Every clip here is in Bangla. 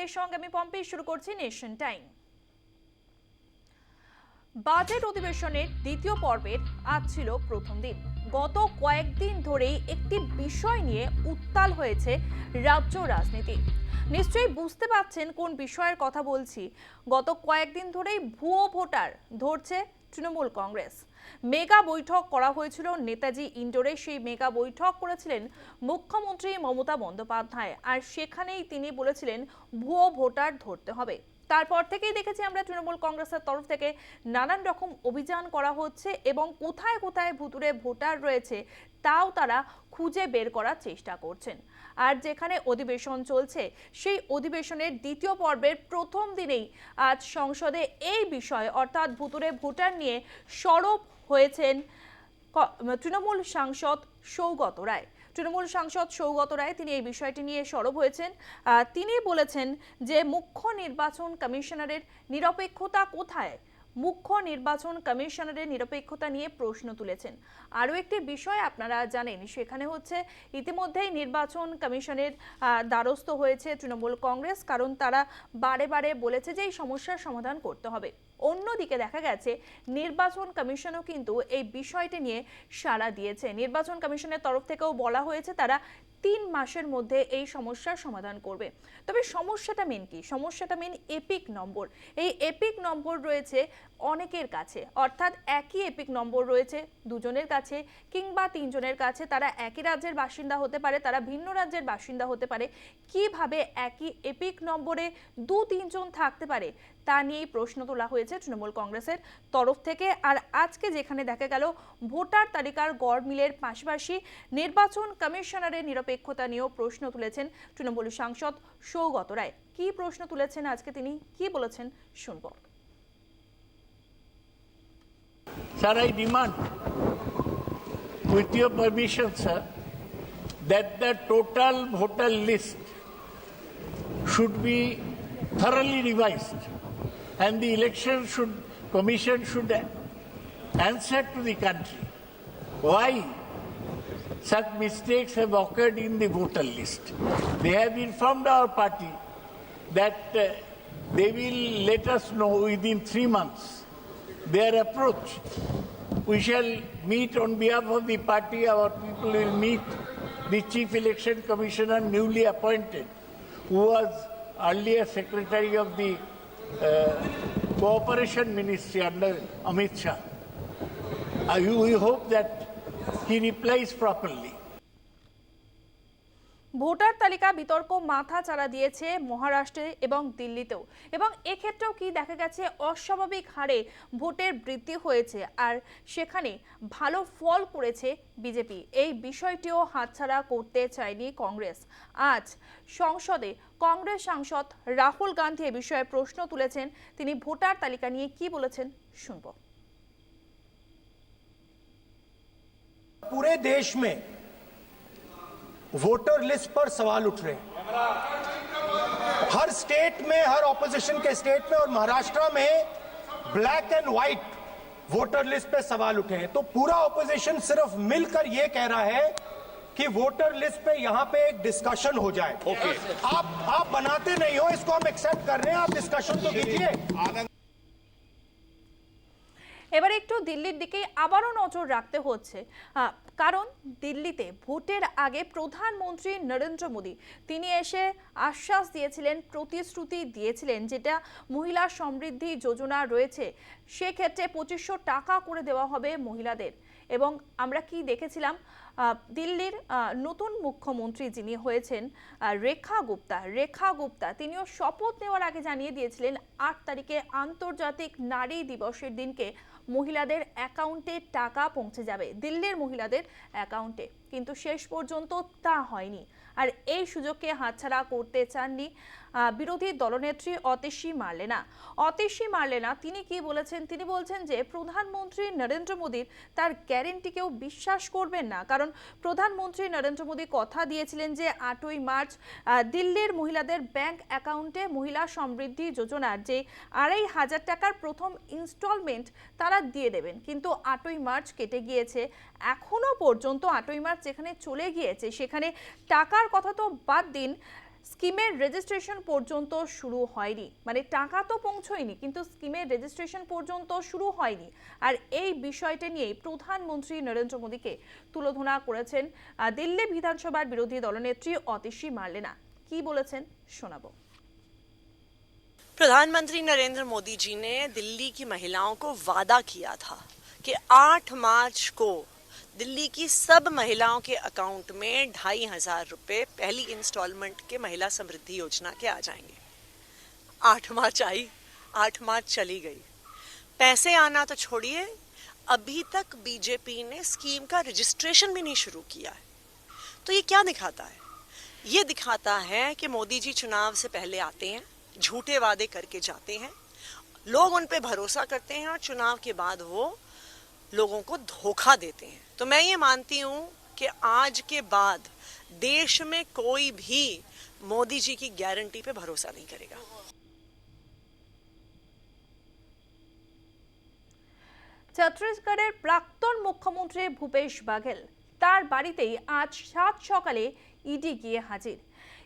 আপনাদের সঙ্গে আমি পম্পি শুরু করছি নেশন টাইম বাজেট অধিবেশনের দ্বিতীয় পর্বের আজ ছিল প্রথম দিন। গত কয়েকদিন ধরেই একটি বিষয় নিয়ে উত্তাল হয়েছে রাজ্য রাজনীতি। নিশ্চয়ই বুঝতে পারছেন কোন বিষয়ের কথা বলছি। গত কয়েকদিন ধরেই ভুয়ো ভোটার ধরছে তৃণমূল কংগ্রেস। মেগা বৈঠক করা হয়েছিল। নেতাজি ইন্ডোরে সেই মেগা বৈঠক করেছিলেন মুখ্যমন্ত্রী মমতা বন্দ্যোপাধ্যায়। আর সেখানেই তিনি বলেছিলেন, ভুয়ো ভোটার ধরতে হবে। তারপর থেকেই দেখেছি আমরা তৃণমূল কংগ্রেসের তরফ থেকে নানান রকম অভিযান করা হচ্ছে এবং কোথায় কোথায় ভুতুরে ভোটার রয়েছে তাও তারা খুঁজে বের করার চেষ্টা করছেন। আর যেখানে অধিবেশন চলছে, সেই অধিবেশনের দ্বিতীয় পর্বের প্রথম দিনেই আজ সংসদে এই বিষয়ে, অর্থাৎ ভুতুরে ভোটার নিয়ে সরব হয়েছেন তৃণমূল সাংসদ সৌগত রায়। তৃণমূল সাংসদ সৌগত রায় তিনি এই বিষয়টি নিয়ে সরব হয়েছেন। তিনি বলেছেন যে, মুখ্য নির্বাচন কমিশনারের নিরপেক্ষতা কোথায়? মুখ্য নির্বাচন কমিশনারের নিরপেক্ষতা নিয়ে প্রশ্ন তুলেছেন। আরও একটি বিষয় আপনারা জানেন, সেখানে হচ্ছে ইতিমধ্যেই নির্বাচন কমিশনের দ্বারস্থ হয়েছে তৃণমূল কংগ্রেস, কারণ তারা বারে বারে বলেছে যে, এই সমস্যার সমাধান করতে হবে। অন্যদিকে দেখা গেছে, নির্বাচন কমিশনও কিন্তু এই বিষয়টি নিয়ে সাড়া দিয়েছে। নির্বাচন কমিশনের তরফ থেকেও বলা হয়েছে তারা তিন মাসের মধ্যে এই সমস্যার সমাধান করবে। তবে সমস্যাটা মেন কি? সমস্যাটা মেন এপিক নম্বর। এই এপিক নম্বর রয়েছে অনেকের কাছে। অর্থাৎ একই এপিক নম্বর রয়েছে দুজনের কাছে কিংবা তিনজনের কাছে। তারা একই রাজ্যের বাসিন্দা হতে পারে, তারা ভিন্ন রাজ্যের বাসিন্দা হতে পারে। কীভাবে একই এপিক নম্বরে দু, তিনজন থাকতে পারে তা নিয়েই প্রশ্ন তোলা হয়েছে তৃণমূল কংগ্রেসের তরফ থেকে। আর আজকে যেখানে দেখা গেল, ভোটার তালিকার গড় মিলের পাশাপাশি নির্বাচন কমিশনারের নিরপেক্ষতা নিয়েও প্রশ্ন তুলেছেন তৃণমূল সাংসদ সৌগত রায় কি প্রশ্ন তুলেছেন আজকে তিনি কি বলেছেন শুনব Sir, I demand, with your permission, sir, that the total voter list should be thoroughly revised and the election should, commission should answer to the country why such mistakes have occurred in the voter list. They have informed our party that uh, they will let us know within three months their approach. We shall meet on behalf of the party, our people will meet the Chief Election Commissioner newly appointed, who was earlier Secretary of the uh, Cooperation Ministry under Amit Shah. Uh, we hope that he replies properly. Voter তালিকা বিতর্ক মাথা চাড়া দিয়েছে মহারাষ্ট্রে এবং দিল্লিতেও। এবং এক্ষেত্রেও কি দেখা গেছে? অস্বাভাবিক হারে ভোটের বৃদ্ধি হয়েছে আর সেখানে ভালো ফল করেছে বিজেপি। এই বিষয়টিও হাতছাড়া করতে চায়নি কংগ্রেস। আজ সংসদে কংগ্রেস সাংসদ রাহুল গান্ধী এ বিষয়ে প্রশ্ন তুলেছেন। তিনি ভোটার তালিকা নিয়ে কি বলেছেন শুনব। पूरे देश में वोटर लिस्ट पर सवाल उठ रहे हैं। हर स्टेट में हर ऑपोजिशन के स्टेट में और महाराष्ट्र में black and white voter list पे सवाल उठे हैं। तो पूरा ऑपोजिशन सिर्फ़ मिलकर यह कह रहा है कि वोटर लिस्ट पे यहाँ पे एक डिस्कशन हो जाए। ओके आप आप बनाते नहीं हो इसको हम एक्सेप्ट कर रहे हैं आप डिस्कशन तो कीजिए। এবারে একটু দিল্লির দিকে আবারও নজর রাখতে হচ্ছে। কারণ দিল্লিতে ভোটের আগে প্রধানমন্ত্রী নরেন্দ্র মোদী, তিনি এসে আশ্বাস দিয়েছিলেন, প্রতিশ্রুতি দিয়েছিলেন যেটা মহিলা সমৃদ্ধি যোজনা রয়েছে, সেক্ষেত্রে পঁচিশশো টাকা করে দেওয়া হবে মহিলাদের। এবং আমরা কি দেখেছিলাম দিল্লির নতুন মুখ্যমন্ত্রী যিনি হয়েছেন রেখা গুপ্তা রেখা গুপ্তা, তিনিও শপথ নেওয়ার আগে জানিয়ে দিয়েছিলেন, আট তারিখে আন্তর্জাতিক নারী দিবসের দিনকে মহিলাদের অ্যাকাউন্টে টাকা পৌঁছে যাবে, দিল্লির মহিলাদের অ্যাকাউন্টে কিন্তু শেষ পর্যন্ত তা হয়নি। আর এই সুযোগকে হাতছাড়া করতে চাননি বিরোধী দলনেত্রী অতেশী মারলেনা। অতেশী মারলেনা, তিনি কি বলেছেন? তিনি বলছেন যে, প্রধানমন্ত্রী নরেন্দ্র মোদীর তার গ্যারেন্টিকেও বিশ্বাস করবেন না। কারণ প্রধানমন্ত্রী নরেন্দ্র মোদী কথা দিয়েছিলেন যে, আটই মার্চ দিল্লির মহিলাদের ব্যাংক অ্যাকাউন্টে মহিলা সমৃদ্ধি যোজনার যে আড়াই হাজার টাকার প্রথম ইনস্টলমেন্ট তারা দিয়ে দেবেন। কিন্তু আটই মার্চ কেটে গিয়েছে। এখনও পর্যন্ত আটই মার্চ যেখানে চলে গিয়েছে সেখানে টাকার কথা তো বাদ দিন স্কিমের রেজিস্ট্রেশন পর্যন্ত শুরু হয়নি মানে টাকা তো পৌঁছয়নি কিন্তু স্কিমের রেজিস্ট্রেশন পর্যন্ত শুরু হয়নি আর এই বিষয়টা নিয়েই প্রধানমন্ত্রী নরেন্দ্র মোদীকে তুলোধনা করেছেন আহ, দিল্লি বিধানসভার বিরোধী দলনেত্রী অতিশী মার্লেনা কি বলেছেন শোনাবো प्रधानमंत्री नरेंद्र मोदी जी ने दिल्ली की महिलाओं को वादा किया था कि 8 मार्च को दिल्ली की सब महिलाओं के अकाउंट में ढाई हज़ार रुपए पहली इंस्टॉलमेंट के महिला समृद्धि योजना के आ जाएँगे। 8 मार्च आई 8 मार्च चली गई। पैसे आना तो छोड़िए, अभी तक बीजेपी ने स्कीम का रजिस्ट्रेशन भी नहीं शुरू किया है। तो ये क्या दिखाता है? ये दिखाता है कि मोदी जी चुनाव से पहले आते हैं, झूठे वादे करके जाते हैं, लोग उन पर भरोसा करते हैं और चुनाव के बाद वो लोगों को धोखा देते हैं तो मैं ये मानती हूं कि आज के बाद देश में कोई भी मोदी जी की गारंटी पे भरोसा नहीं करेगा ছত্তিশগড়ের প্রাক্তন মুখ্যমন্ত্রী ভূপেশ বাঘেল তার বাড়িতেই আজ সাত সকালে ইডি গিয়ে হাজির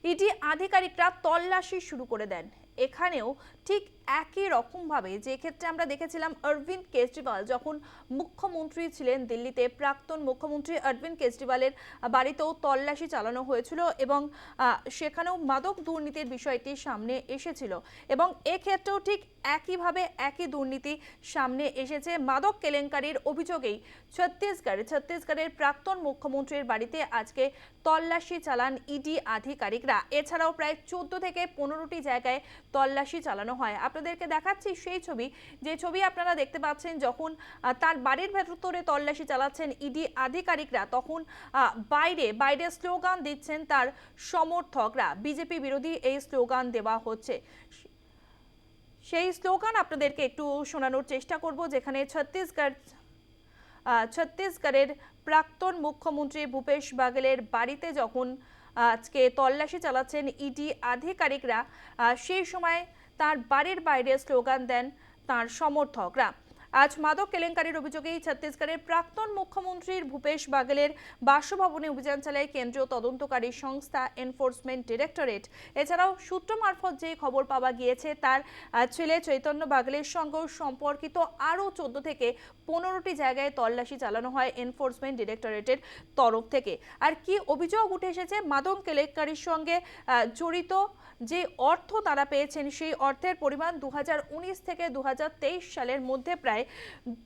ইডি আধিকারিকরা তল্লাশি শুরু করে দেন এখানেও ঠিক একই রকমভাবে যে ক্ষেত্রে আমরা দেখেছিলাম অরবিন্দ কেজরিওয়াল যখন মুখ্যমন্ত্রী ছিলেন দিল্লিতে, প্রাক্তন মুখ্যমন্ত্রী অরবিন্দ কেজরিওয়ালের বাড়িতেও তল্লাশি চালানো হয়েছিল এবং সেখানেও মাদক দুর্নীতির বিষয়টি সামনে এসেছিল এবং এক্ষেত্রেও ঠিক একইভাবে একই দুর্নীতি সামনে এসেছে। মাদক কেলেঙ্কারির অভিযোগেই ছত্তিশগড়, ছত্তিশগড়ের প্রাক্তন মুখ্যমন্ত্রীর বাড়িতে আজকে তল্লাশি চালান ইডি আধিকারিকরা। এছাড়াও প্রায় চোদ্দ থেকে পনেরোটি জায়গায় তল্লাশি চালানো হয়। আপনাদেরকে দেখাচ্ছি সেই ছবি। যে ছবি আপনারা দেখতে পাচ্ছেন যখন তার বাড়ির ভেতরে তল্লাশি চালাচ্ছেন ইডি আধিকারিকরা, তখন বাইরে বাইরে স্লোগান দিচ্ছেন তার সমর্থকরা। বিজেপি বিরোধী এই স্লোগান দেওয়া হচ্ছে। সেই স্লোগান আপনাদেরকে একটু শোনানোর চেষ্টা করব, যেখানে ছত্তিশগড় ছত্তিশগড়ের প্রাক্তন মুখ্যমন্ত্রী ভূপেশ বাগেলের বাড়িতে যখন আজকে তল্লাশি চালাচ্ছেন ইডি আধিকারিকরা সেই সময় তার বাড়ির বাইরে স্লোগান দেন তার সমর্থকরা। আজ মাদক কেলেঙ্কারির অভিযোগেই ছত্তিশগড়ের প্রাক্তন মুখ্যমন্ত্রীর ভূপেশ বাগেলের বাসভবনে অভিযান চালায় কেন্দ্রীয় তদন্তকারী সংস্থা এনফোর্সমেন্ট ডিরেক্টরেট। এছাড়াও সূত্র মারফত যে খবর পাওয়া গিয়েছে, তার ছেলে চৈতন্য বাগেলের সঙ্গেও সম্পর্কিত আরও চোদ্দ থেকে পনেরোটি জায়গায় তল্লাশি চালানো হয় এনফোর্সমেন্ট ডিরেক্টরেটের তরফ থেকে। আর কি অভিযোগ উঠে এসেছে, মাদক কেলেঙ্কারির সঙ্গে জড়িত যে অর্থ তারা পেয়েছেন, সেই অর্থের পরিমাণ দু হাজার উনিশ থেকে দু হাজার তেইশ সালের মধ্যে প্রায়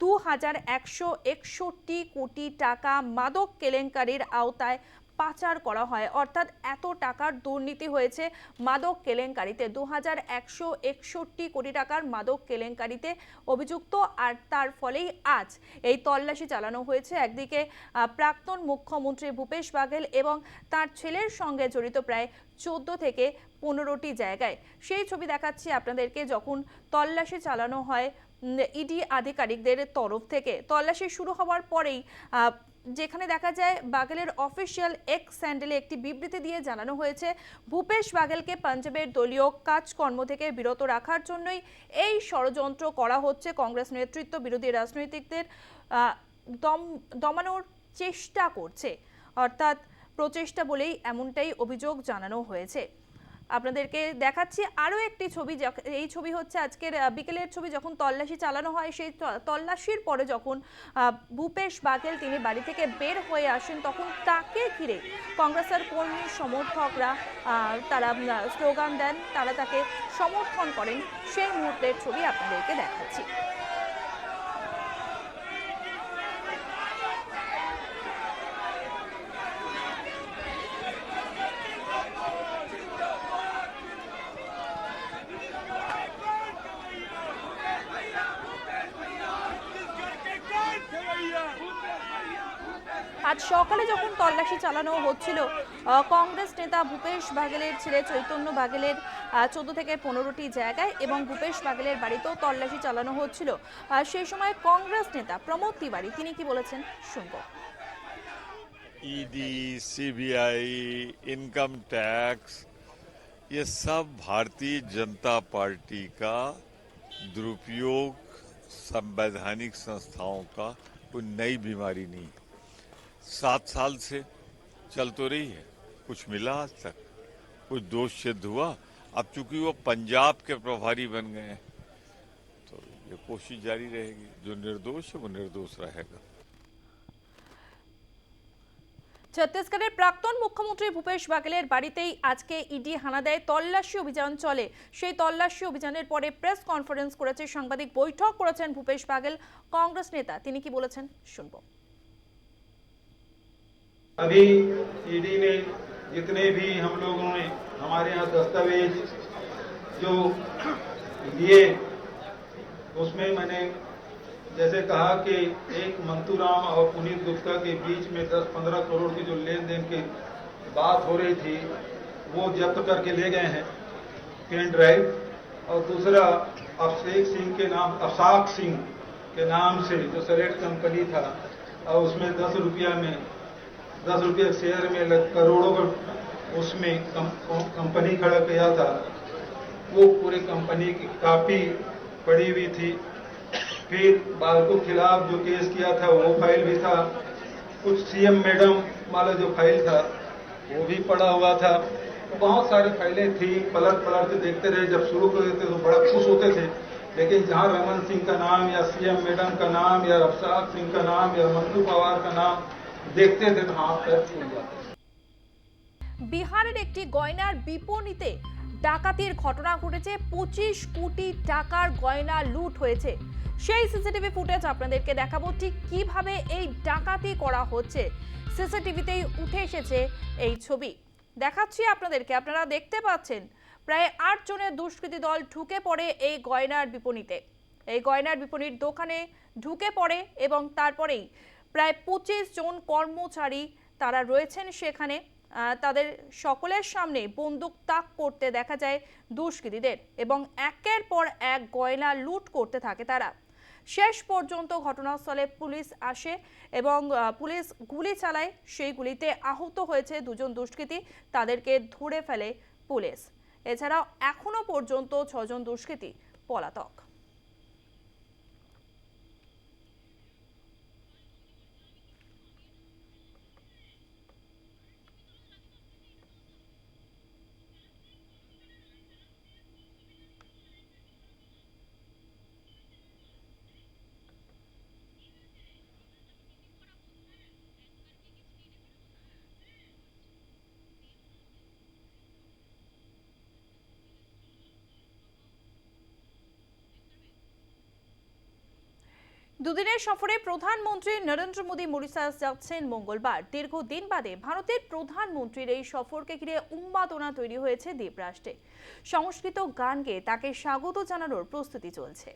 দু হাজার একশো একষট্টি কোটি টাকা মাদক কেলেঙ্কারির আওতায় পাচার করা হয়। অর্থাৎ এত টাকার দুর্নীতি হয়েছে মাদক কেলেঙ্কারিতে। দু হাজার একশো একষট্টি কোটি টাকার মাদক কেলেঙ্কারিতে অভিযুক্ত আর তার ফলেই আজ এই তল্লাশি চালানো হয়েছে। একদিকে প্রাক্তন মুখ্যমন্ত্রী ভূপেশ বাঘেল এবং তার ছেলের সঙ্গে জড়িত প্রায় চোদ্দ থেকে পনেরোটি জায়গায়। সেই ছবি দেখাচ্ছি আপনাদেরকে যখন তল্লাশি চালানো হয় ইডি আধিকারিকদের তরফ থেকে। তল্লাশি শুরু হওয়ার পরেই যেখানে দেখা যায় বাঘেলের অফিসিয়াল এক্স স্যান্ডেলে একটি বিবৃতি দিয়ে জানানো হয়েছে, ভূপেশ বাঘেলকে পাঞ্জাবের দলীয় কাজকর্ম থেকে বিরত রাখার জন্যই এই ষড়যন্ত্র করা হচ্ছে। কংগ্রেস নেতৃত্ব বিরোধী রাজনৈতিকদের দম, দমানোর চেষ্টা করছে। অর্থাৎ প্রচেষ্টা বলেই এমনটাই অভিযোগ জানানো হয়েছে। আপনাদেরকে দেখাচ্ছি আরও একটি ছবি এই ছবি হচ্ছে আজকের বিকেলের ছবি যখন তল্লাশি চালানো হয়, সেই তল্লাশির পরে যখন ভূপেশ বাঘেল তিনি বাড়ি থেকে বের হয়ে আসেন, তখন তাকে ঘিরে কংগ্রেসের কর্মী সমর্থকরা তারা স্লোগান দেন, তারা তাকে সমর্থন করেন। সেই মুহূর্তের ছবি আপনাদেরকে দেখাচ্ছি। আজ সকালে যখন তল্লাশি চালানো হচ্ছিল আহ, কংগ্রেস নেতা ভূপেশ বাঘেলের ছেলে চৈতন্য বাঘেলের চোদ্দ থেকে পনেরোটি জায়গায় এবং ভূপেশ বাঘেলের বাড়িতেও তল্লাশি চালানো হচ্ছিল আহ, সেই সময় কংগ্রেস নেতা প্রমোদ তিওয়ারি তিনি কি বলেছেন শুনবো ईडी सीबीआई इनकम टैक्स ये सब भारतीय जनता पार्टी का दुरुपयोग संवैधानिक संस्थाओं का कोई नई बीमारी नहीं सात साल से चल तो रही है कुछ मिला आज तक कुछ दोष सिद्ध हुआ अब चूंकि वो पंजाब के प्रभारी बन गए हैं तो ये कोशिश जारी रहेगी जो निर्दोष है वो निर्दोष रहेगा ছত্তিশগড়ের প্রাক্তন মুখ্যমন্ত্রী ভূপেশ বাগেলের বাড়িতেই আজকে ইডি হানা দেয় তল্লাশি অভিযান চলে সেই তল্লাশি অভিযানের পরে প্রেস কনফারেন্স করেছে সাংবাদিক বৈঠক করেছেন ভূপেশ বাগেল কংগ্রেস নেতা তিনি কি বলেছেন শুনবো अभी ईडी ने जितने भी हम लोगों ने हमारे यहाँ दस्तावेज़ जो लिए उसमें मैंने जैसे कहा कि एक मंतूराम और पुनीत गुप्ता के बीच में 10-15 करोड़ की जो लेन देन की बात हो रही थी, वो जब्त करके ले गए हैं, पेन ड्राइव। और दूसरा, अभिषेक सिंह के नाम अफसाक सिंह के नाम से जो सरेट कंपनी था, और उसमें दस रुपया में दस रुपये शेयर में लग करोड़ों का उसमें कम, कंपनी खड़ा किया था। वो पूरी कंपनी की कापी पड़ी हुई थी। फिर बाल को खिलाफ जो केस किया था वो फ़ाइल भी था। कुछ सीएम मैडम वाला जो फ़ाइल था वो भी पड़ा हुआ था। बहुत सारी फाइलें थी पलट पलट के देखते रहे। जब शुरू करते थे तो बड़ा खुश होते थे। लेकिन जहाँ रमन सिंह का नाम या सीएम मैडम का नाम या अफसाक सिंह का नाम या मंटू पवार का नाम দেখতে দেখতে হাত পায়ে ফুলে যাবে। বিহারের একটি গয়নার বিপণীতে ডাকাতির ঘটনা ঘটেছে। পঁচিশ কোটি টাকার গয়না লুট হয়েছে। সেই সিসিটিভি ফুটেজ আপনাদেরকে দেখাবো ঠিক কীভাবে এই ডাকাতি করা হচ্ছে। সিসিটিভিতেই উঠে এসেছে এই ছবি। দেখাচ্ছি আপনাদেরকে, আপনারা দেখতে পাচ্ছেন, প্রায় আট জনের দুষ্কৃতী দল ঢুকে পড়ে এই গয়নার বিপণীতে। এই গয়নার বিপণীর দোকানে ঢুকে পড়ে এবং তারপরেই প্রায় পঁচিশ জন কর্মচারী তারা রয়েছেন সেখানে। তাদের সকলের সামনে বন্দুক তাক করতে দেখা যায় দুষ্কৃতীদের এবং একের পর এক গয়না লুট করতে থাকে তারা। শেষ পর্যন্ত ঘটনাস্থলে পুলিশ আসে এবং পুলিশ গুলি চালায়। সেই গুলিতে আহত হয়েছে দুজন দুষ্কৃতী, তাদেরকে ধরে ফেলে পুলিশ। এছাড়াও এখনও পর্যন্ত ছজন দুষ্কৃতী পলাতক। দুদিনের সফরে প্রধানমন্ত্রী নরেন্দ্র মোদী মরিশাস যাচ্ছেন মঙ্গলবার। দীর্ঘদিন বাদে ভারতের প্রধানমন্ত্রীর এই সফরকে ঘিরে উন্মাদনা তৈরি হয়েছে দ্বীপরাষ্ট্রে। সংস্কৃত গান গেয়ে তাকে স্বাগত জানানোর প্রস্তুতি চলছে।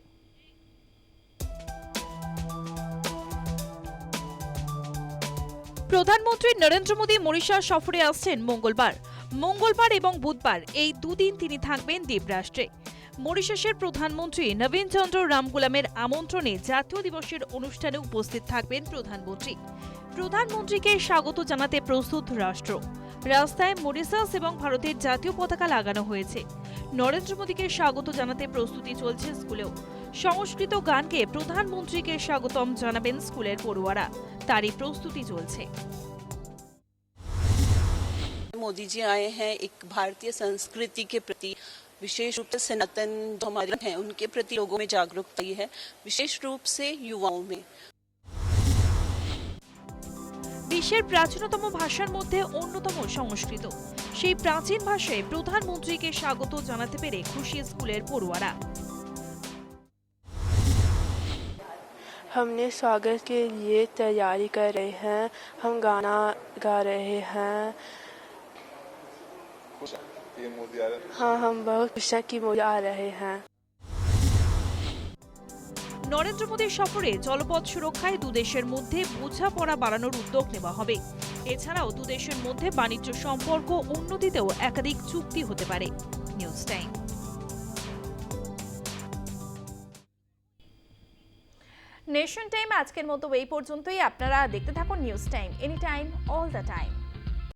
প্রধানমন্ত্রী নরেন্দ্র মোদী মরিশাস সফরে আসছেন মঙ্গলবার। মঙ্গলবার এবং বুধবার এই দুদিন তিনি থাকবেন দ্বীপরাষ্ট্রে। মরিশাসের প্রধানমন্ত্রী নবীন চন্দ্র রামগুলামের আমন্ত্রণে জাতীয় দিবসের অনুষ্ঠানে উপস্থিত থাকবেন প্রধানমন্ত্রী প্রধানমন্ত্রীকে স্বাগত জানাতে প্রস্তুত রাষ্ট্র রাস্তায় মরিশাস এবং ভারতের জাতীয় পতাকা লাগানো হয়েছে নরেন্দ্র মোদীকে স্বাগত জানাতে প্রস্তুতি চলছে স্কুলেও সংস্কৃত গানকে প্রধানমন্ত্রীকে স্বাগতম জানাবেন স্কুলের পড়ুয়ারা তারই প্রস্তুতি চলছে मोदी जी आए हैं एक भारतीय संस्कृति के प्रति विशेष रूप से सनातन जो हमारे हैं उनके प्रति लोगों में जागरूकता आई है विशेष रूप से युवाओं में বিশ্বের প্রাচীনতম ভাষার মধ্যে অন্যতম সংস্কৃত সেই প্রাচীন ভাষায় প্রধানমন্ত্রীকে স্বাগত জানাতে পেরে খুশি স্কুলের পড়ুয়ারা हमने स्वागत के लिए तैयारी कर रहे हैं हम गाना गा रहे हैं हाँ हम बहुत खुश हैं कि मोदी आ रहे हैं নরেন্দ্র মোদীর সফরে জলপথ সুরক্ষায় দুদেশের মধ্যে বোঝাপড়া বাড়ানোর উদ্যোগ নেওয়া হবে এছাড়াও দুদেশের মধ্যে বাণিজ্য সম্পর্ক উন্নতিতেও একাধিক চুক্তি হতে পারে নিউজ টাইম নেশন টাইম আজকের মতো এই পর্যন্তই আপনারা দেখতে থাকুন news time any time all the time